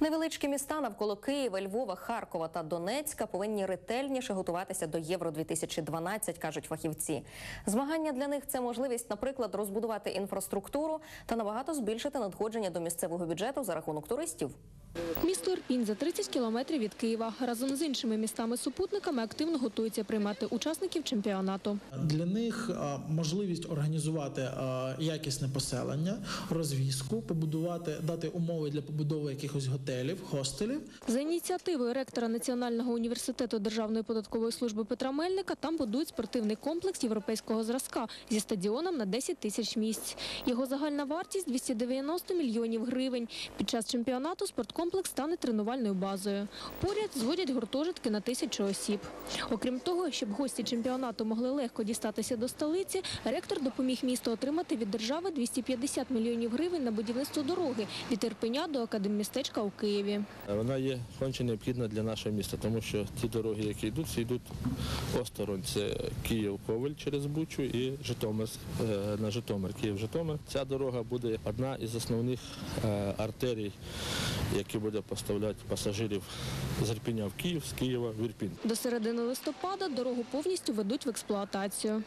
Невеличкі міста навколо Києва, Львова, Харкова та Донецька повинні ретельніше готуватися до Євро 2012 кажуть фахівці. Змагання для них це можливість, наприклад, розбудувати інфраструктуру та набагато збільшити надходження до місцевого бюджету за рахунок туристів. Місто Ірпінь за 30 кілометрів від Києва разом з іншими містами-супутниками активно готується приймати учасників чемпіонату. Для них можливість організувати якісне поселення, розвізку, побудувати, дати умови для побудови якихось готелів, хостелів. За ініціативою ректора Національного університету Державної податкової служби Петра Мельника там будують спортивний комплекс європейського зразка зі стадіоном на 10 тисяч місць. Його загальна вартість 290 мільйонів гривень. Під час чемпіонату спорткомплекс стане тренувальною базою. Поряд зводять гуртожитки на тисячу осіб. Окрім того, щоб гості чемпіонату могли легко дістатися до столиці, ректор допоміг місту отримати від держави 250 мільйонів гривень на будівництво дороги від Ірпеня до академмістечка у Києві. Вона є конче необхідна для нашого міста, тому що ті дороги, які йдуть, всі йдуть осторонь. Це Київ-Ковель через Бучу і Житомир е, на Житомир, Київ-Житомир. Ця дорога буде одна із основних е, артерій, які буде поставляти пасажирів з Ірпіня в Київ, з Києва в Ірпінь. До середини листопада дорогу повністю ведуть в експлуатацію.